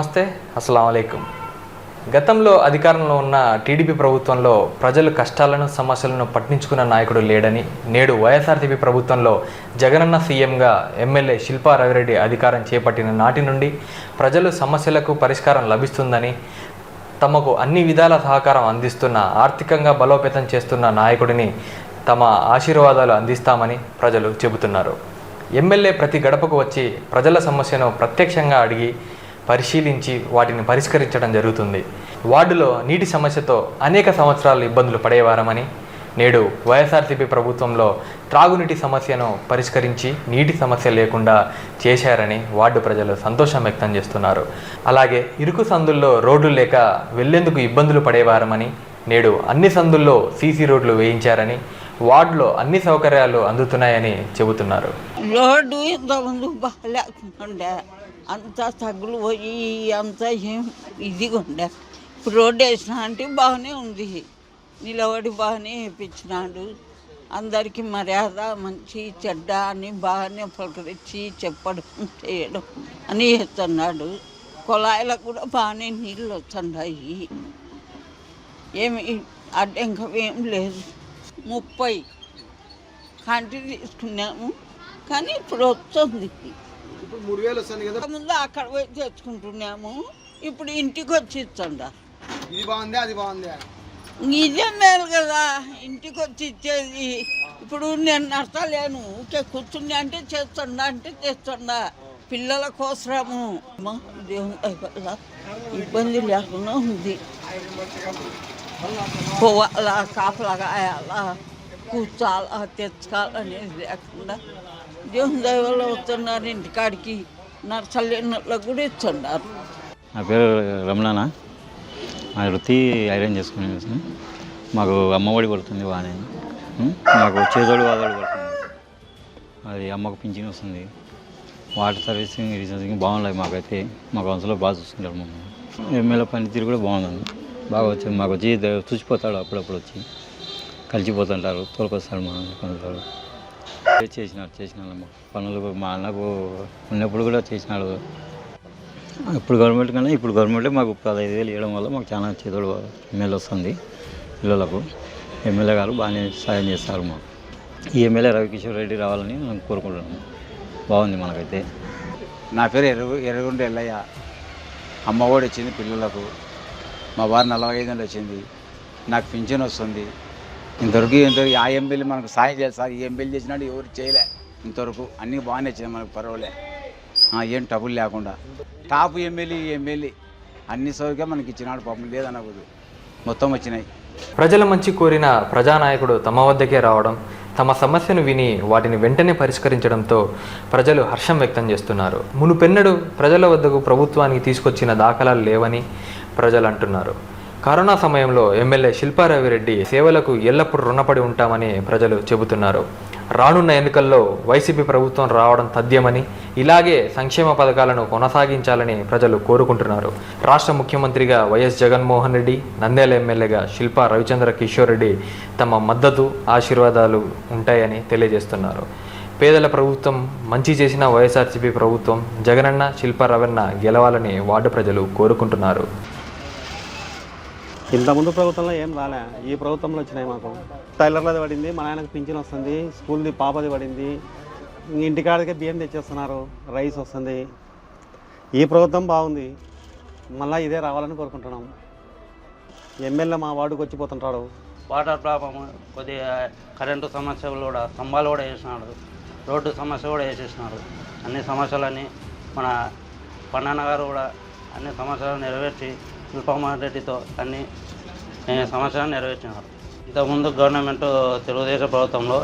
నమస్తే అస్సలం గతంలో అధికారంలో ఉన్న టీడీపీ ప్రభుత్వంలో ప్రజలు కష్టాలను సమస్యలను పట్టించుకున్న నాయకుడు లేడని నేడు వైఎస్ఆర్సీపీ ప్రభుత్వంలో జగనన్న సీఎంగా ఎమ్మెల్యే శిల్పా రవిరెడ్డి అధికారం చేపట్టిన నాటి నుండి ప్రజలు సమస్యలకు పరిష్కారం లభిస్తుందని తమకు అన్ని విధాల సహకారం అందిస్తున్న ఆర్థికంగా బలోపేతం చేస్తున్న నాయకుడిని తమ ఆశీర్వాదాలు అందిస్తామని ప్రజలు చెబుతున్నారు. ఎమ్మెల్యే ప్రతి గడపకు వచ్చి ప్రజల సమస్యను ప్రత్యక్షంగా అడిగి పరిశీలించి వాటిని పరిష్కరించడం జరుగుతుంది. వార్డులో నీటి సమస్యతో అనేక సంవత్సరాలు ఇబ్బందులు పడేవారమని నేడు వైఎస్ఆర్సీపీ ప్రభుత్వంలో త్రాగునీటి సమస్యను పరిష్కరించి నీటి సమస్య లేకుండా చేశారని వార్డు ప్రజలు సంతోషం వ్యక్తం చేస్తున్నారు. అలాగే ఇరుకు సందుల్లో రోడ్లు లేక వెళ్ళేందుకు ఇబ్బందులు పడేవారమని నేడు అన్ని సందుల్లో సీసీ రోడ్లు వేయించారని వార్డులో అన్ని సౌకర్యాలు అందుతున్నాయని చెబుతున్నారు. రోడ్డు ఇంతకుముందు అంతా తగ్గులు పోయి అంతా ఏం ఇదిగా ఉండే. ఇప్పుడు రోడ్డు వేసిన అంటే బాగానే ఉంది. నిలబడి బాగానే వేయించినాడు. అందరికీ మర్యాద మంచి చెడ్డ అని బాగానే పలకరించి చెప్పడం చేయడం అని చేస్తున్నాడు కుళాయిలకు కూడా బాగానే నీళ్ళు వస్తున్నాయి. ఏమి అడ్డంకం ఏం లేదు. ముప్పై కంటి తీసుకున్నాము కానీ ఇప్పుడు వస్తుంది. ఇప్పుడు మూడు వేలు వస్తుంది కదా. ముందు అక్కడ పోయి తెచ్చుకుంటున్నాము. ఇప్పుడు ఇంటికి వచ్చి ఇచ్చండి ఇది బాగుంది? అది బాగుంది? ఇదే మేలు కదా. ఇంటికి వచ్చి ఇచ్చేది. ఇప్పుడు నేను నడతలేను. ఊకే కూర్చుని అంటే చేస్తుండా అంటే చేస్తుండా పిల్లల వల్ల ఇబ్బంది లేకుండా ఉంది. పోవాలా కాపలా కాయాలా కూర్చోాలా తెచ్చుకోవాలనేది లేకుండా దేవుని దయ వల్ల వస్తున్నారు ఇంటికాడికి నడచలేనట్లకు కూడా ఇస్తున్నారు. నా పేరు రమణానా. మా వృత్తి ఐరన్ చేసుకుని మాకు అమ్మఒడి పడుతుంది బాగానే. మాకు చేదోడు వాదోడు పడుతుంది అది అమ్మకు పింఛన్ వస్తుంది. వాటర్ సర్వీసింగ్ రీసర్వింగ్ బాగున్నాయి మాకైతే. మా కౌన్సిలర్ బాగా చూసుకుంటారు మమ్మల్ని. ఎమ్మెల్యే పనితీరు కూడా బాగుంది బాగా వచ్చింది మాకు వచ్చి చూసిపోతాడు అప్పుడప్పుడు వచ్చి. కలిసిపోతుంటారు తోలుకొస్తాడు మా కౌన్సిలర్ చేసినాడు చేసినాడు పనులు. మా అన్నకు ఉన్నప్పుడు కూడా చేసినాడు. ఇప్పుడు గవర్నమెంట్ కన్నా ఇప్పుడు గవర్నమెంటే మాకు పదహైదు వేలు ఇవ్వడం వల్ల మాకు చాలా చేతుడు ఎమ్మెల్యే వస్తుంది పిల్లలకు. ఎమ్మెల్యే గారు బాగానే సాయం చేస్తారు మాకు. ఈ ఎమ్మెల్యే రవికిషోర్ రెడ్డి రావాలని మేము కోరుకుంటున్నాము. బాగుంది మనకైతే. నా పేరు ఎరగు ఎర్రగుంట ఎల్లయ్య. అమ్మ ఒడి వచ్చింది పిల్లలకు. మా వారు నలభై ఐదు వచ్చింది. నాకు పింఛన్ వస్తుంది. ఇంతవరకు ఇంతవరకు ఆ ఎంపీలు మనకు సాయం చేస్తారు ఈ ఎంపీలు చేసినాడు ఎవరు చేయలే. ఇంతవరకు అన్నీ బాగానే వచ్చినాయి మనకు పర్వాలే. ఏం టబుల్ లేకుండా. టాప్ ఎమ్మెల్యే ఎమ్మెల్యే అన్ని సౌకర్యం మనకి ఇచ్చినాడు పాపం లేదనకూడదు. మొత్తం వచ్చినాయి. ప్రజల మంచి కోరిన ప్రజానాయకుడు తమ వద్దకే రావడం తమ సమస్యను విని వాటిని వెంటనే పరిష్కరించడంతో ప్రజలు హర్షం వ్యక్తం చేస్తున్నారు. మునుపెన్నడు ప్రజల వద్దకు ప్రభుత్వానికి తీసుకొచ్చిన దాఖలాలు లేవని ప్రజలు అంటున్నారు కరోనా సమయంలో ఎమ్మెల్యే శిల్పారవిరెడ్డి సేవలకు ఎల్లప్పుడూ రుణపడి ఉంటామని ప్రజలు చెబుతున్నారు. రానున్న ఎన్నికల్లో వైసీపీ ప్రభుత్వం రావడం తథ్యమని ఇలాగే సంక్షేమ పథకాలను కొనసాగించాలని ప్రజలు కోరుకుంటున్నారు. రాష్ట్ర ముఖ్యమంత్రిగా వైఎస్ జగన్మోహన్ రెడ్డి నంద్యాల ఎమ్మెల్యేగా శిల్పా రవిచంద్ర కిషోర్ రెడ్డి తమ మద్దతు ఆశీర్వాదాలు ఉంటాయని తెలియజేస్తున్నారు. పేదల ప్రభుత్వం మంచి చేసిన వైఎస్ఆర్సీపీ ప్రభుత్వం జగనన్న శిల్ప రవణ గెలవాలని వార్డు ప్రజలు కోరుకుంటున్నారు. ఇంతకుముందు ప్రభుత్వంలో ఏం రాలే. ఈ ప్రభుత్వంలో వచ్చినాయి మాకు. టైలర్లది పడింది మా నాయనకు పింఛన్ వస్తుంది స్కూల్ది పాపది పడింది. ఇంటికాడికే బియ్యం తెచ్చేస్తున్నారు రైస్ వస్తుంది. ఈ ప్రభుత్వం బాగుంది. మళ్ళీ ఇదే రావాలని కోరుకుంటున్నాం. ఎమ్మెల్యే మా వార్డుకు వచ్చిపోతుంటాడు వాటర్ ప్రాబ్లం కొద్దిగా కరెంటు సమస్యలు కూడా స్తంభాలు కూడా వేసినాడు. రోడ్డు సమస్య కూడా వేసేసినాడు. అన్ని సమస్యలన్నీ మన పన్నన్న గారు కూడా అన్ని సమస్యలు నెరవేర్చి శిల్పమోహన్ రెడ్డితో అన్ని సమస్యలను నెరవేర్చినారు. ఇంతకుముందు గవర్నమెంట్ తెలుగుదేశం ప్రభుత్వంలో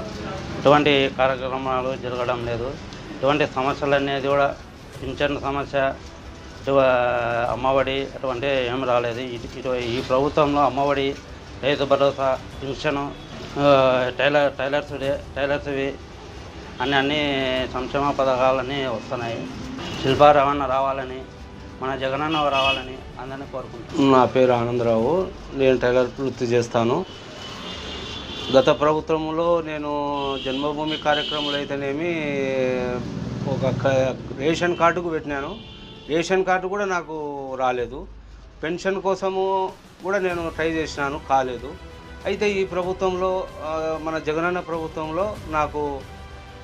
ఎటువంటి కార్యక్రమాలు జరగడం లేదు. ఇటువంటి సమస్యలు అనేది కూడా పింఛన్ సమస్య అమ్మఒడి అటువంటి ఏం రాలేదు. ఇటు ఈ ప్రభుత్వంలో అమ్మఒడి రైతు భరోసా పింఛను టైలర్ టైలర్స్ డే టైలర్స్వి అన్ని అన్ని సంక్షేమ పథకాలన్నీ వస్తున్నాయి. శిల్పారవాణా రావాలని మన జగనన్న రావాలని అందరినీ కోరుకుంటున్నాను నా పేరు ఆనందరావు. నేను టైలర్ వృత్తి చేస్తాను. గత ప్రభుత్వంలో నేను జన్మభూమి కార్యక్రమాలు అయితేనేమి ఒక క- రేషన్ కార్డుకు పెట్టినాను. రేషన్ కార్డు కూడా నాకు రాలేదు. పెన్షన్ కోసము కూడా నేను ట్రై చేసినాను కాలేదు. అయితే ఈ ప్రభుత్వంలో మన జగనన్న ప్రభుత్వంలో నాకు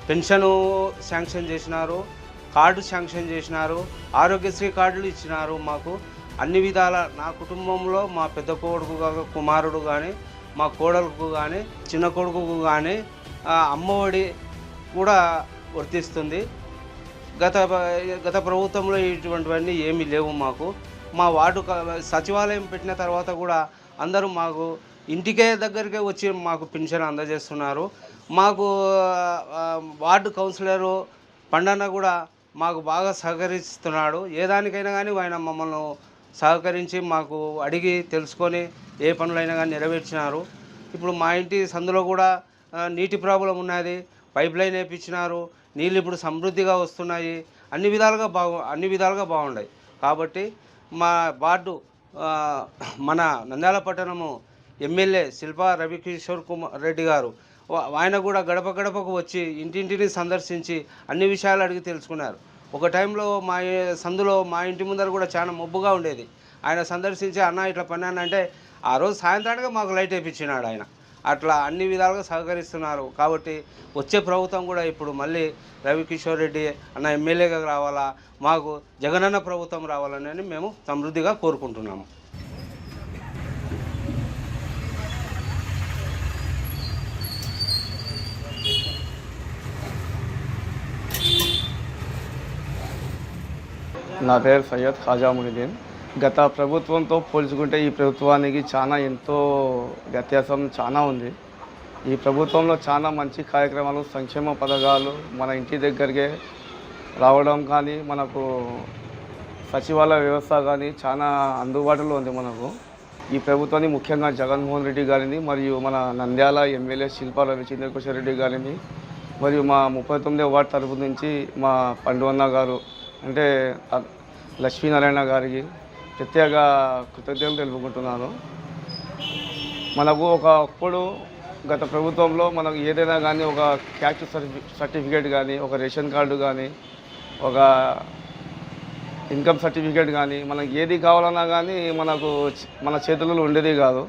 పెన్షను శాంక్షన్ చేసినారు. కార్డు శాంక్షన్ చేసినారు ఆరోగ్యశ్రీ కార్డులు ఇచ్చినారు మాకు. అన్ని విధాల నా కుటుంబంలో మా పెద్ద కొడుకు కుమారుడు కానీ మా కోడలకు కానీ చిన్న కొడుకుకు కానీ అమ్మఒడి కూడా వర్తిస్తుంది. గత గత ప్రభుత్వంలో ఇటువంటివన్నీ ఏమీ లేవు మాకు. మా వార్డు సచివాలయం పెట్టిన తర్వాత కూడా అందరూ మాకు ఇంటికే దగ్గరికే వచ్చి మాకు పింఛన్ అందజేస్తున్నారు. మాకు వార్డు కౌన్సిలరు పండన కూడా మాకు బాగా సహకరిస్తున్నాడు. ఏ దానికైనా కానీ ఆయన మమ్మల్ని సహకరించి మాకు అడిగి తెలుసుకొని ఏ పనులైనా కానీ నెరవేర్చినారు. ఇప్పుడు మా ఇంటి సందులో కూడా నీటి ప్రాబ్లం ఉన్నది. పైప్ లైన్ వేయించినారు. నీళ్ళు ఇప్పుడు సమృద్ధిగా వస్తున్నాయి. అన్ని విధాలుగా బాగు అన్ని విధాలుగా బాగున్నాయి కాబట్టి మా వార్డు మన నంద్యాల పట్టణము ఎమ్మెల్యే శిల్పా రవికిషోర్ కుమార్ రెడ్డి గారు ఆయన కూడా గడప గడపకు వచ్చి ఇంటింటిని సందర్శించి అన్ని విషయాలు అడిగి తెలుసుకున్నారు. ఒక టైంలో మా సందులో మా ఇంటి ముందర కూడా చాలా మబ్బుగా ఉండేది. ఆయన సందర్శించి అన్న ఇట్లా పని అంటే ఆ రోజు సాయంత్రానికి మాకు లైట్ వేయించినాడు ఆయన. అట్లా అన్ని విధాలుగా సహకరిస్తున్నారు. కాబట్టి వచ్చే ప్రభుత్వం కూడా ఇప్పుడు మళ్ళీ రవికిషోర్ రెడ్డి అన్న ఎమ్మెల్యేగా రావాలా మాకు జగనన్న ప్రభుత్వం రావాలని మేము సమృద్ధిగా కోరుకుంటున్నాము. నా పేరు సయ్యద్ ఖాజా ముహిదీన్. గత ప్రభుత్వంతో పోల్చుకుంటే ఈ ప్రభుత్వానికి చాలా ఎంతో వ్యత్యాసం చాలా ఉంది. ఈ ప్రభుత్వంలో చాలా మంచి కార్యక్రమాలు సంక్షేమ పథకాలు మన ఇంటి దగ్గరికే రావడం కానీ మనకు సచివాలయ వ్యవస్థ కానీ చాలా అందుబాటులో ఉంది మనకు. ఈ ప్రభుత్వాన్ని ముఖ్యంగా జగన్మోహన్ రెడ్డి గారిని మరియు మన నంద్యాల ఎమ్మెల్యే శిల్పా రవిచంద్రకిషోర్ రెడ్డి గారిని మరియు మా ముప్పై తొమ్మిదో వార్డు తరపు నుంచి మా పండువన్న గారు అంటే లక్ష్మీనారాయణ గారికి ప్రత్యేక కృతజ్ఞతలు తెలుపుకుంటున్నాను. మనకు ఒకప్పుడు గత ప్రభుత్వంలో మనకు ఏదైనా కానీ ఒక క్యాస్ట్ సర్టిఫి సర్టిఫికేట్ కానీ ఒక రేషన్ కార్డు కానీ ఒక ఇన్కమ్ సర్టిఫికేట్ కానీ మనకి ఏది కావాలన్నా కానీ మనకు మన చేతులలో ఉండేది కాదు.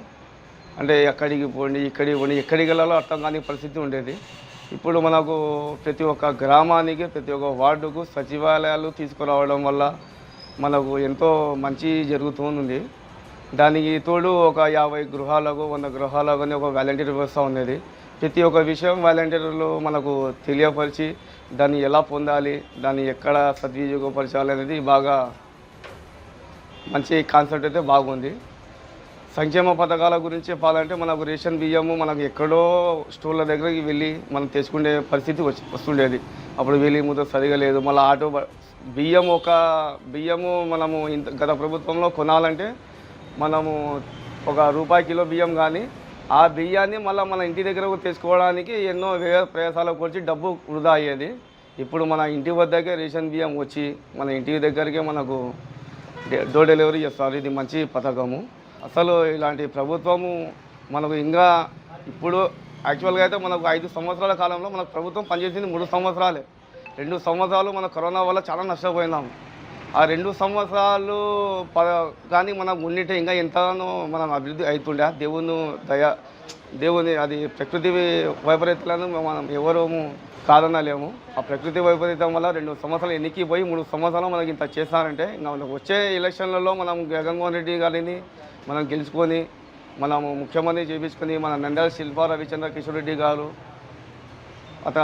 అంటే ఎక్కడికి పోండి ఇక్కడికి పోండి ఎక్కడికి వెళ్ళాలో అర్థం కాని పరిస్థితి ఉండేది. ఇప్పుడు మనకు ప్రతి ఒక్క గ్రామానికి ప్రతి ఒక్క వార్డుకు సచివాలయాలు తీసుకురావడం వల్ల మనకు ఎంతో మంచి జరుగుతుంది దానికి తోడు ఒక యాభై గృహాలకు వంద గృహాలకు ఒక వాలంటీర్ వ్యవస్థ ఉండేది ప్రతి ఒక్క విషయం వాలంటీర్లు మనకు తెలియపరిచి దాన్ని ఎలా పొందాలి దాన్ని ఎక్కడ సద్వినియోగపరచాలి అనేది బాగా మంచి కాన్సెప్ట్ అయితే బాగుంది. సంక్షేమ పథకాల గురించి చెప్పాలంటే మనకు రేషన్ బియ్యము మనకు ఎక్కడో స్టోర్ల దగ్గరికి వెళ్ళి మనం తెచ్చుకునే పరిస్థితి వస్తుండేది. అప్పుడు వెళ్ళి ముద్ర సరిగా లేదు. మళ్ళీ ఆటో బియ్యం ఒక బియ్యము మనము ఇంత గత ప్రభుత్వంలో కొనాలంటే మనము ఒక రూపాయి కిలో బియ్యం కానీ ఆ బియ్యాన్ని మళ్ళీ మన ఇంటి దగ్గరకు తెచ్చుకోవడానికి ఎన్నో వ్యయ ప్రయాసాలకు వచ్చి డబ్బు వృధా అయ్యేది. ఇప్పుడు మన ఇంటి వద్దకే రేషన్ బియ్యం వచ్చి మన ఇంటి దగ్గరికే మనకు డోర్ డెలివరీ చేస్తారు. ఇది మంచి పథకము. అసలు ఇలాంటి ప్రభుత్వము మనకు ఇంకా ఇప్పుడు యాక్చువల్గా అయితే మనకు ఐదు సంవత్సరాల కాలంలో మనకు ప్రభుత్వం పనిచేసింది మూడు సంవత్సరాలే. రెండు సంవత్సరాలు మన కరోనా వల్ల చాలా నష్టపోయినాము. ఆ రెండు సంవత్సరాలు ప కానీ మనం ఉండింటే ఇంకా ఎంతగానో మనం అభివృద్ధి అవుతుండే దేవుని దయ దేవుని అది ప్రకృతి వైపరీత్యాలను మనం ఎవరము కాదనలేము. ఆ ప్రకృతి వైపరీత్యం వల్ల రెండు సంవత్సరాలు ఎన్నికి పోయి మూడు సంవత్సరాలు మనకి ఇంత చేస్తారంటే ఇంకా మనకు వచ్చే ఎలక్షన్లలో మనం జగన్మోహన్ రెడ్డి గారిని మనం గెలుచుకొని మనము ముఖ్యమంత్రి చేపించుకొని మన నంద్యాల శిల్పా రవిచంద్ర కిషోర్ రెడ్డి గారు అత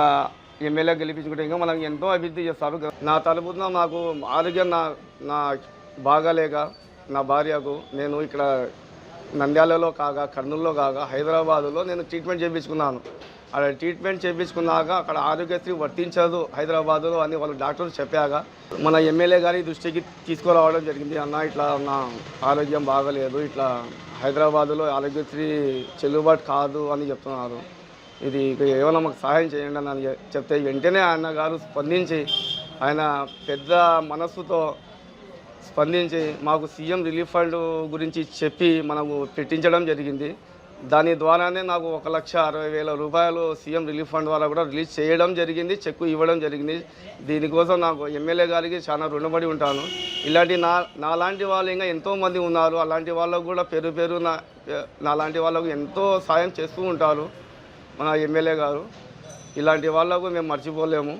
ఎమ్మెల్యే గెలిపించుకుంటే ఇంకా మనం ఎంతో అభివృద్ధి చేస్తారు. నా తలుపున నాకు ఆరోగ్యం నా నా బాగాలేక నా భార్యకు నేను ఇక్కడ నంద్యాలలో కాగా కర్నూలులో కాగా హైదరాబాదులో నేను ట్రీట్మెంట్ చేయించుకున్నాను అక్కడ ట్రీట్మెంట్ చేయించుకున్నాక అక్కడ ఆరోగ్యశ్రీ వర్తించదు హైదరాబాద్లో అని వాళ్ళు డాక్టర్లు చెప్పాక మన ఎమ్మెల్యే గారి దృష్టికి తీసుకురావడం జరిగింది. అన్న ఇట్లా నా ఆరోగ్యం బాగలేదు ఇట్లా హైదరాబాదులో ఆరోగ్యశ్రీ చెల్లుబాటు కాదు అని చెప్తున్నారు. ఇది ఏమైనా మాకు సహాయం చేయండి అని చెప్తే వెంటనే ఆయన గారు స్పందించి ఆయన పెద్ద మనస్సుతో స్పందించి మాకు సీఎం రిలీఫ్ ఫండ్ గురించి చెప్పి మనకు పెట్టించడం జరిగింది. దాని ద్వారానే నాకు ఒక లక్ష అరవై వేల రూపాయలు సీఎం రిలీఫ్ ఫండ్ ద్వారా కూడా రిలీజ్ చేయడం జరిగింది చెక్కు ఇవ్వడం జరిగింది. దీనికోసం నాకు ఎమ్మెల్యే గారికి చాలా రుణపడి ఉంటాను. ఇలాంటి నా నాలాంటి వాళ్ళు ఇంకా ఎంతోమంది ఉన్నారు. అలాంటి వాళ్ళకు కూడా పేరు పేరు నా నాలాంటి వాళ్ళకు ఎంతో సాయం చేస్తూ ఉంటారు మన ఎమ్మెల్యే గారు. ఇలాంటి వాళ్ళకు మేము మర్చిపోలేము.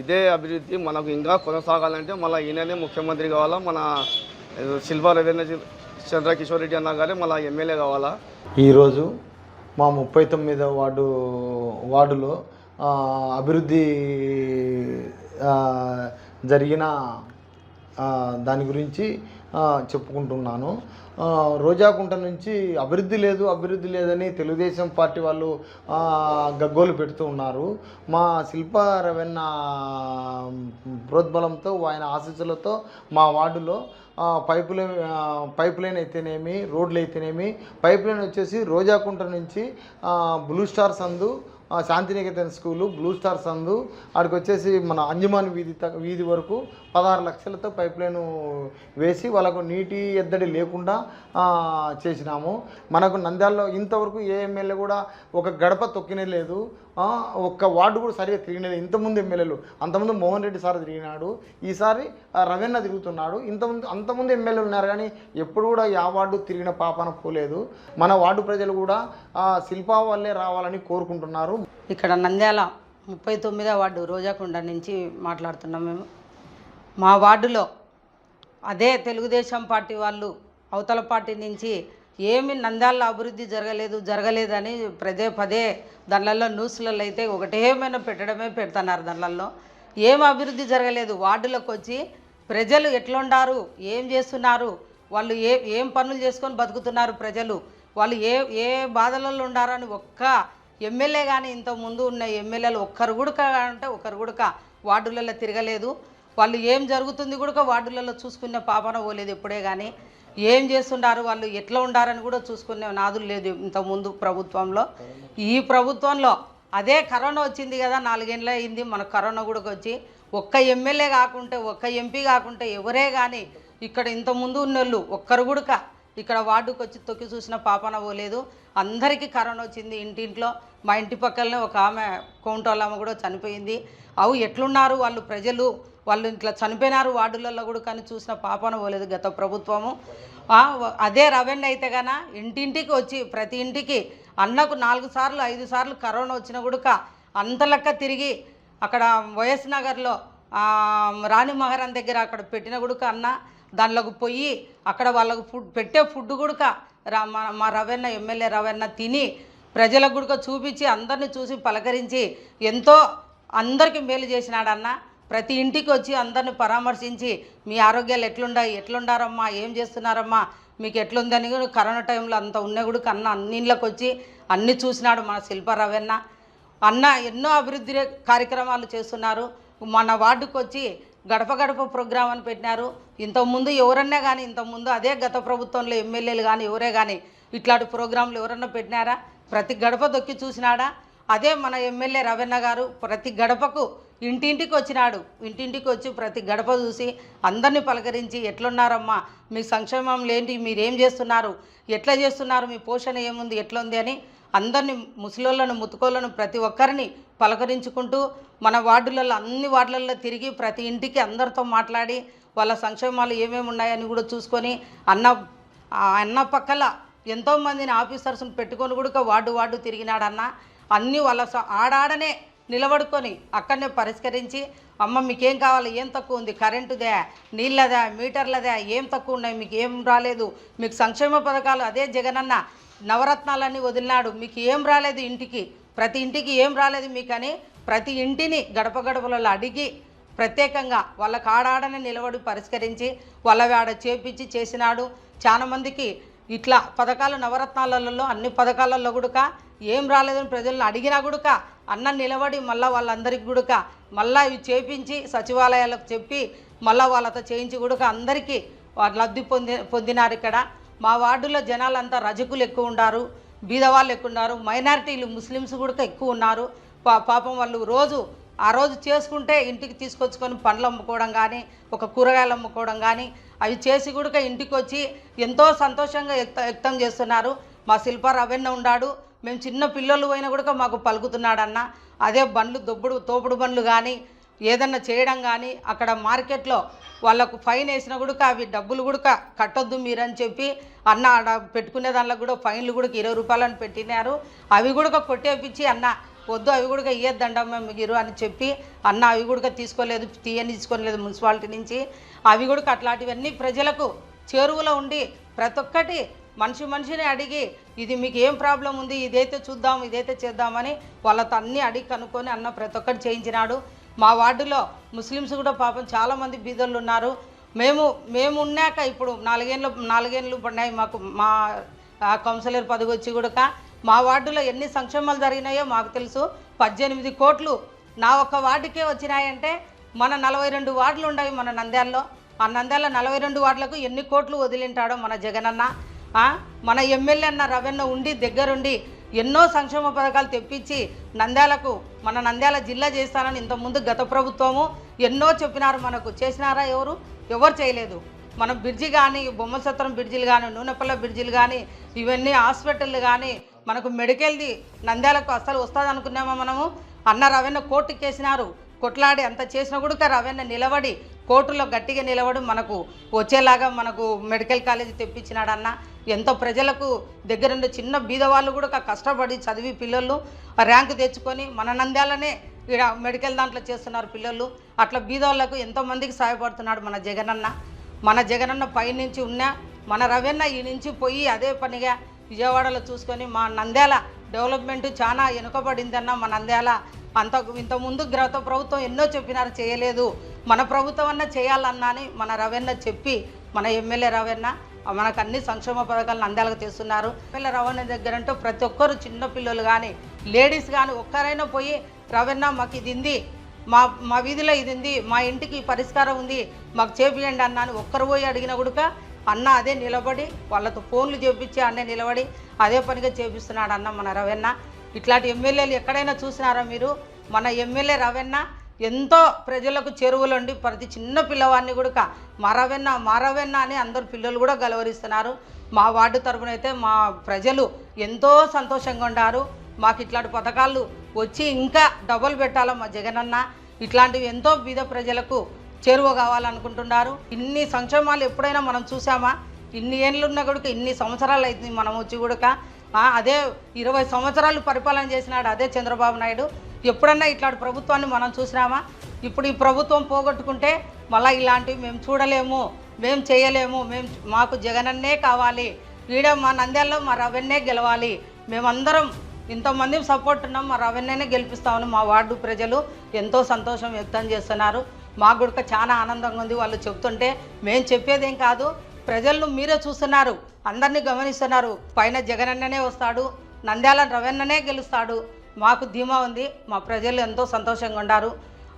ఇదే అభివృద్ధి మనకు ఇంకా కొనసాగాలంటే మళ్ళీ ఈయననే ముఖ్యమంత్రి కావాలా? మన శిల్పా రవీంద్ర చంద్రకిషోర్ రెడ్డి అన్నా కానీ మళ్ళీ ఎమ్మెల్యే కావాలా? ఈరోజు మా ముప్పై తొమ్మిదో వార్డు వార్డులో అభివృద్ధి జరిగిన దాని గురించి చెప్పుకుంటున్నాను. రోజాకుంట నుంచి అభివృద్ధి లేదు అభివృద్ధి లేదని తెలుగుదేశం పార్టీ వాళ్ళు గగ్గోలు పెడుతూ ఉన్నారు. మా శిల్ప రవెన్న ప్రోద్బలంతో ఆయన ఆశీస్సులతో మా వార్డులో ఆ, పైప్ లైన్ అయితేనేమి రోడ్లు అయితేనేమి పైప్ లైన్ వచ్చేసి రోజాకుంట నుంచి బ్లూ స్టార్ సందు శాంతినికేతన్ స్కూలు బ్లూ స్టార్ సందు ఆడికి వచ్చేసి మన అంజమాన్ వీధి త- వీధి వరకు పదహారు లక్షలతో పైప్ లైన్ వేసి వాళ్ళకు నీటి ఎద్దడి లేకుండా చేసినాము. మనకు నంద్యాలలో ఇంతవరకు ఏ ఎమ్మెల్యే కూడా ఒక గడప తొక్కినే లేదు. ఒక్క వార్డు కూడా సరిగా తిరిగినలేదు ఇంతకుముందు ఎమ్మెల్యేలు అంతకుముందు మోహన్ రెడ్డి సార్ తిరిగినాడు. ఈసారి రవీణ తిరుగుతున్నాడు. ఇంతకుముందు అంతకుముందు ఎమ్మెల్యేలు ఉన్నారు కానీ ఎప్పుడు కూడా ఆ వార్డు తిరిగిన పాపన పోలేదు. మన వార్డు ప్రజలు కూడా శిల్పా వల్లే రావాలని కోరుకుంటున్నారు. ఇక్కడ నంద్యాల ముప్పై తొమ్మిదో వార్డు రోజాకొండ నుంచి మాట్లాడుతున్నాం మేము. మా వార్డులో అదే తెలుగుదేశం పార్టీ వాళ్ళు అవతల పార్టీ నుంచి ఏమి నంద్యాలలో అభివృద్ధి జరగలేదు జరగలేదని పదే పదే దానిలలో న్యూస్లలో అయితే ఒకటేమైనా పెట్టడమే పెడుతున్నారు దానిలలో ఏం అభివృద్ధి జరగలేదు వార్డులకు వచ్చి ప్రజలు ఎట్లుండారు ఏం చేస్తున్నారు వాళ్ళు ఏ ఏం పనులు చేసుకొని బతుకుతున్నారు ప్రజలు వాళ్ళు ఏ ఏ బాధలలో ఉండారని ఒక్క ఎమ్మెల్యే కానీ ఇంత ముందు ఉన్న ఎమ్మెల్యేలు ఒక్కరు గుడక అంటే ఒకరు గుడక వార్డులలో తిరగలేదు. వాళ్ళు ఏం జరుగుతుంది కూడా వార్డులలో చూసుకునే పాపన పోలేదు ఎప్పుడే కానీ ఏం చేస్తున్నారు వాళ్ళు? ఎట్లా ఉండారని కూడా చూసుకునే నాదులు లేదు ఇంతకుముందు ప్రభుత్వంలో. ఈ ప్రభుత్వంలో అదే కరోనా వచ్చింది కదా నాలుగేళ్ళు అయింది మన కరోనా కూడా వచ్చి ఒక్క ఎమ్మెల్యే కాకుంటే ఒక్క ఎంపీ కాకుంటే ఎవరే కానీ ఇక్కడ ఇంతకుముందు ఉన్నోళ్ళు ఒక్కరు గుడక ఇక్కడ వార్డుకు వచ్చి తొక్కి చూసిన పాపన పోలేదు. అందరికీ కరోనా వచ్చింది ఇంటింట్లో. మా ఇంటి పక్కనే ఒక ఆమె కౌంటోళ్ళమ్మ కూడా చనిపోయింది. అవు ఎట్లున్నారు వాళ్ళు ప్రజలు? వాళ్ళు ఇట్లా చనిపోయినారు వార్డులలో కూడా కానీ చూసిన పాపన పోలేదు గత ప్రభుత్వము. అదే రవెన్యూ అయితే గాన ఇంటింటికి వచ్చి ప్రతి ఇంటికి అన్నకు నాలుగు సార్లు ఐదు సార్లు కరోనా వచ్చిన కూడా అంత లెక్క తిరిగి అక్కడ వైఎస్ నగర్లో రాణి మహారాణ్ దగ్గర అక్కడ పెట్టిన గుడుక అన్న దానిలోకి పోయి అక్కడ వాళ్ళకు ఫుడ్ పెట్టే ఫుడ్ గుడక రా మా మా రవెన్న ఎమ్మెల్యే రవెన్న తిని ప్రజలకు గుడక చూపించి అందరిని చూసి పలకరించి ఎంతో అందరికీ మేలు చేసినాడన్న. ప్రతి ఇంటికి వచ్చి అందరిని పరామర్శించి మీ ఆరోగ్యాలు ఎట్లుండాయి? ఎట్లుండారమ్మా? ఏం చేస్తున్నారమ్మా? మీకు ఎట్లుందని కూడా కరోనా టైంలో అంత ఉన్న కూడా అన్న అన్నిళ్ళకి వచ్చి అన్నీ చూసినాడు మన శిల్ప అన్న ఎన్నో అభివృద్ధి కార్యక్రమాలు చేస్తున్నారు. మన వార్డుకు వచ్చి గడప గడప ప్రోగ్రాం అని పెట్టినారు. ఇంతకుముందు ఎవరన్నా కానీ ఇంతకుముందు అదే గత ప్రభుత్వంలో ఎమ్మెల్యేలు కానీ ఎవరే కానీ ఇట్లాంటి ప్రోగ్రాంలు ఎవరన్నా పెట్టినారా? ప్రతి గడప దొక్కి చూసినాడా? అదే మన ఎమ్మెల్యే రవణ గారు ప్రతి గడపకు ఇంటింటికి వచ్చినాడు ఇంటింటికి వచ్చి ప్రతి గడప చూసి అందరినీ పలకరించి ఎట్లున్నారమ్మా? మీ సంక్షేమం లేంటి మీరేం చేస్తున్నారు? ఎట్లా చేస్తున్నారు? మీ పోషణ ఏముంది? ఎట్లుంది? అని అందరిని ముసలోళ్ళను ముతుకోళ్ళను ప్రతి ఒక్కరిని పలకరించుకుంటూ మన వార్డులలో అన్ని వార్డులలో తిరిగి ప్రతి ఇంటికి అందరితో మాట్లాడి వాళ్ళ సంక్షేమాలు ఏమేమి ఉన్నాయని కూడా చూసుకొని అన్న అన్న పక్కల ఎంతోమందిని ఆఫీసర్స్ని పెట్టుకొని కూడా వార్డు వార్డు తిరిగినాడన్న అన్నీ వాళ్ళ స- ఆడాడనే నిలబడుకొని అక్కడనే పరిష్కరించి అమ్మ మీకేం కావాలి ఏం తక్కువ ఉంది కరెంటుదే నీళ్ళదా మీటర్లదా ఏం తక్కువ ఉన్నాయి మీకు ఏం రాలేదు మీకు సంక్షేమ పథకాలు అదే జగనన్న నవరత్నాలన్నీ వదిలినాడు మీకు ఏం రాలేదు ఇంటికి ప్రతి ఇంటికి ఏం రాలేదు మీకని ప్రతి ఇంటిని గడప గడపలలో అడిగి ప్రత్యేకంగా వాళ్ళ కాడాడని నిలబడి పరిష్కరించి వాళ్ళ ఆడ చేపించి చేసినాడు. చాలామందికి ఇట్లా పథకాలు నవరత్నాలలో అన్ని పథకాలలో గుడక ఏం రాలేదని ప్రజలను అడిగినా గుడక అన్న నిలబడి మళ్ళీ వాళ్ళందరికీ గుడక మళ్ళీ ఇవి చేపించి సచివాలయాలకు చెప్పి మళ్ళీ వాళ్ళతో చేయించి గుడక అందరికీ వాళ్ళు లబ్ధి పొంది పొందినారు ఇక్కడ. మా వార్డులో జనాలంతా రజకులు ఎక్కువ ఉన్నారు బీదవాళ్ళు ఎక్కువ ఉన్నారు మైనారిటీలు ముస్లిమ్స్ కూడా ఎక్కువ ఉన్నారు. పా పాపం వాళ్ళు రోజు ఆ రోజు చేసుకుంటే ఇంటికి తీసుకొచ్చుకొని పండ్లు అమ్ముకోవడం కానీ ఒక కూరగాయలు అమ్ముకోవడం కానీ అవి చేసి కూడా ఇంటికి వచ్చి ఎంతో సంతోషంగా వ్యక్తం చేస్తున్నారు. మా శిల్ప రవెన్న ఉన్నాడు మేము చిన్న పిల్లలు అయినా కూడా మాకు పలుకుతున్నాడన్న. అదే బండ్లు దొబ్బుడు తోపుడు బండ్లు కానీ ఏదన్నా చేయడం కానీ అక్కడ మార్కెట్లో వాళ్ళకు ఫైన్ వేసినా కూడా అవి డబ్బులు కూడా కట్టొద్దు మీరని చెప్పి అన్న ఆడ పెట్టుకునే దానిలో కూడా ఫైన్లు కూడా ఇరవై రూపాయలని పెట్టినారు. అవి కూడా కొట్టేపించి అన్న వద్దు అవి కూడా ఇయ్యద్దండం మేము మీరు అని చెప్పి అన్న అవి కూడా తీసుకోలేదు తీయని తీసుకోలేదు మున్సిపాలిటీ నుంచి. అవి కూడా అట్లాంటివన్నీ ప్రజలకు చేరువలో ఉండి ప్రతి ఒక్కటి మనిషి మనిషిని అడిగి ఇది మీకు ఏం ప్రాబ్లం ఉంది? ఇదైతే చూద్దాం ఇదైతే చేద్దామని వాళ్ళతో అన్నీ అడిగి కనుక్కొని అన్న ప్రతి ఒక్కటి చేయించినాడు. మా వార్డులో ముస్లిమ్స్ కూడా పాపం చాలామంది బీదోళ్ళు ఉన్నారు మేము మేము ఉన్నాక ఇప్పుడు నాలుగేళ్ళు నాలుగేళ్ళు పడినాయి మాకు మా కౌన్సిలర్ పదవి వచ్చి కూడా మా వార్డులో ఎన్ని సంక్షేమాలు జరిగినాయో మాకు తెలుసు. పద్దెనిమిది కోట్లు నా ఒక్క వార్డుకే వచ్చినాయంటే మన నలభై రెండు వార్డులు ఉన్నాయి మన నంద్యాలలో. ఆ నంద్యాల నలభై రెండు వార్డులకు ఎన్ని కోట్లు వదిలింటాడో మన జగనన్న. మన ఎమ్మెల్యే అన్న రవెన్న ఉండి దగ్గరుండి ఎన్నో సంక్షేమ పథకాలు తెప్పించి నంద్యాలకు మన నంద్యాల జిల్లా చేస్తానని ఇంతకుముందు గత ప్రభుత్వము ఎన్నో చెప్పినారు. మనకు చేసినారా ఎవరు? ఎవరు చేయలేదు. మన బ్రిడ్జి కానీ బొమ్మసత్రం బ్రిడ్జిలు కానీ నూనెపల్ల బ్రిడ్జిలు కానీ ఇవన్నీ హాస్పిటల్ కానీ మనకు మెడికల్ది నంద్యాలకు అస్సలు వస్తుంది అనుకున్నామా మనము? అన్న రవెన్న కోర్టుకేసినారు కొట్లాడి అంత చేసినా కూడా రవెన్న నిలబడి కోర్టులో గట్టిగా నిలబడి మనకు వచ్చేలాగా మనకు మెడికల్ కాలేజీ తెప్పించినాడన్న ఎంతో ప్రజలకు దగ్గరుండి చిన్న బీదవాళ్ళు కూడా కష్టపడి చదివి పిల్లలు ర్యాంకు తెచ్చుకొని మన నంద్యాలనే ఇక్కడ మెడికల్ దాంట్లో చేస్తున్నారు పిల్లలు. అట్లా బీదవాళ్ళకు ఎంతోమందికి సహాయపడుతున్నాడు మన జగనన్న. మన జగనన్న పైనుంచి ఉన్న మన రవెన్న ఈ నుంచి పోయి అదే పనిగా విజయవాడలో చూసుకొని మా నంద్యాల డెవలప్మెంట్ చాలా వెనుకబడిందన్న మా నంద్యాల అంత ఇంతకుముందు గత ప్రభుత్వం ఎన్నో చెప్పినారు చేయలేదు. మన ప్రభుత్వం అన్న చేయాలన్నా అని మన రవెన్న చెప్పి మన ఎమ్మెల్యే రవెన్న మనకు అన్ని సంక్షేమ పథకాలను నంద్యాలకు తెస్తున్నారు ఎమ్మెల్యే రవెన్న దగ్గర అంటే ప్రతి ఒక్కరు చిన్న పిల్లలు కానీ లేడీస్ కానీ ఒక్కరైనా పోయి రవెన్న మాకు ఇది ఉంది. మా మా వీధిలో ఇది ఉంది. మా ఇంటికి పరిష్కారం ఉంది. మాకు చేపియండి అన్న అని ఒక్కరు పోయి అడిగిన గుడుక అన్న అదే నిలబడి వాళ్ళతో ఫోన్లు చేపించి అన్నే నిలబడి అదే పనిగా చేపిస్తున్నాడు అన్న మన రవెన్న ఇట్లాంటి ఎమ్మెల్యేలు ఎక్కడైనా చూసినారా మీరు? మన ఎమ్మెల్యే రవెన్న ఎంతో ప్రజలకు చెరువులుండి ప్రతి చిన్న పిల్లవాడిని కూడా మా రవెన్న మా రవెన్న అని అందరు పిల్లలు కూడా గలవరిస్తున్నారు. మా వార్డు తరఫున అయితే మా ప్రజలు ఎంతో సంతోషంగా ఉన్నారు మాకు ఇట్లాంటి పథకాలు వచ్చి ఇంకా డబుల్ పెట్టాలో మా జగనన్న? ఇట్లాంటివి ఎంతో బీద ప్రజలకు చేరువ కావాలనుకుంటున్నారు. ఇన్ని సంక్షేమాలు ఎప్పుడైనా మనం చూసామా ఇన్ని ఏళ్ళు ఉన్న కూడా ఇన్ని సంవత్సరాలు అవుతుంది మనం వచ్చి కూడా అదే ఇరవై సంవత్సరాలు పరిపాలన చేసినాడు అదే చంద్రబాబు నాయుడు. ఎప్పుడన్నా ఇట్లాంటి ప్రభుత్వాన్ని మనం చూసినామా? ఇప్పుడు ఈ ప్రభుత్వం పోగొట్టుకుంటే మళ్ళీ ఇలాంటివి మేము చూడలేము మేము చేయలేము మేము మాకు జగనన్నే కావాలి వీడే మా నంద్యాలలో మా రవెన్నే గెలవాలి మేమందరం ఇంతమంది సపోర్ట్ ఉన్నాం మా రవెన్నేనే గెలిపిస్తామని మా వార్డు ప్రజలు ఎంతో సంతోషం వ్యక్తం చేస్తున్నారు. మాకు కూడా చాలా ఆనందంగా ఉంది వాళ్ళు చెప్తుంటే మేము చెప్పేదేం కాదు ప్రజలను మీరే చూస్తున్నారు. అందరినీ గమనిస్తున్నారు. పైన జగనన్ననే వస్తాడు నంద్యాల రవెన్ననే గెలుస్తాడు. మాకు ధీమా ఉంది మా ప్రజలు ఎంతో సంతోషంగా ఉన్నారు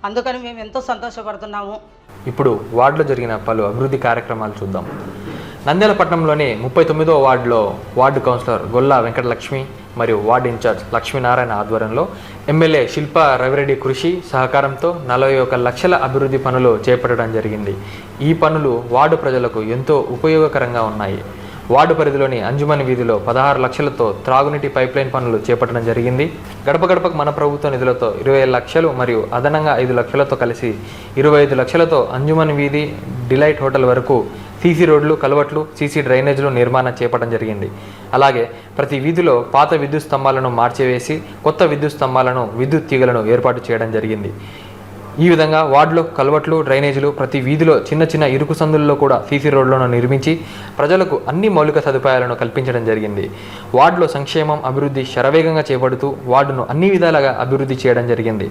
అందుకని మేము ఎంతో సంతోషపడుతున్నాము. ఇప్పుడు వార్డులో జరిగిన పలు అభివృద్ధి కార్యక్రమాలు చూద్దాం. నంద్యాల పట్టణంలోని ముప్పై తొమ్మిదో వార్డులో వార్డు కౌన్సిలర్ గొల్లా వెంకటలక్ష్మి మరియు వార్డు ఇన్ఛార్జ్ లక్ష్మీనారాయణ ఆధ్వర్యంలో ఎమ్మెల్యే శిల్ప రవిరెడ్డి కృషి సహకారంతో నలభై ఒక లక్షల అభివృద్ధి పనులు చేపట్టడం జరిగింది. ఈ పనులు వార్డు ప్రజలకు ఎంతో ఉపయోగకరంగా ఉన్నాయి. వార్డు పరిధిలోని అంజుమని వీధిలో పదహారు లక్షలతో త్రాగునీటి పైప్లైన్ పనులు చేపట్టడం జరిగింది. గడప గడపకు మన ప్రభుత్వ నిధులతో ఇరవై లక్షలు మరియు అదనంగా ఐదు లక్షలతో కలిసి ఇరవై ఐదు లక్షలతో అంజుమన్ వీధి డిలైట్ హోటల్ వరకు సీసీ రోడ్లు కలవట్లు సీసీ డ్రైనేజీలు నిర్మాణం చేపట్టడం జరిగింది. అలాగే ప్రతి వీధిలో పాత విద్యుత్ స్తంభాలను మార్చివేసి కొత్త విద్యుత్ స్తంభాలను విద్యుత్ తీగలను ఏర్పాటు చేయడం జరిగింది. ఈ విధంగా వార్డులో కల్వట్లు డ్రైనేజీలు ప్రతి వీధిలో చిన్న చిన్న ఇరుకు సందుల్లో కూడా సీసీ రోడ్లను నిర్మించి ప్రజలకు అన్ని మౌలిక సదుపాయాలను కల్పించడం జరిగింది. వార్డులో సంక్షేమం అభివృద్ధి శరవేగంగా చేపడుతూ వార్డును అన్ని విధాలుగా అభివృద్ధి చేయడం జరిగింది.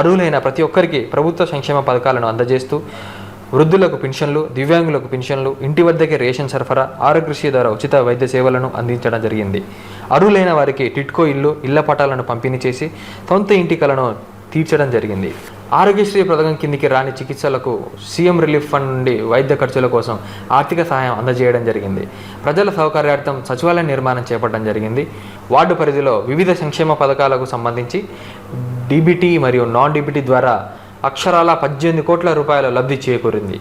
అర్హులైన ప్రతి ఒక్కరికి ప్రభుత్వ సంక్షేమ పథకాలను అందజేస్తూ వృద్ధులకు పెన్షన్లు దివ్యాంగులకు పెన్షన్లు ఇంటి వద్దకే రేషన్ సరఫరా ఆరోగ్యశ్రీ ద్వారా ఉచిత వైద్య సేవలను అందించడం జరిగింది. అర్హులైన వారికి టిట్కో ఇల్లు ఇళ్ళ పటాలను పంపిణీ చేసి సొంత ఇంటి కలను తీర్చడం జరిగింది. ఆరోగ్యశ్రీ పథకం కిందికి రాని చికిత్సలకు సీఎం రిలీఫ్ ఫండ్ నుండి వైద్య ఖర్చుల కోసం ఆర్థిక సహాయం అందజేయడం జరిగింది. ప్రజల సౌకర్యార్థం సచివాలయ నిర్మాణం చేపట్టడం జరిగింది. వార్డు పరిధిలో వివిధ సంక్షేమ పథకాలకు సంబంధించి డీబీటీ మరియు నాన్ డీబీటీ ద్వారా అక్షరాల పద్దెనిమిది కోట్ల రూపాయల లబ్ధి చేకూరింది.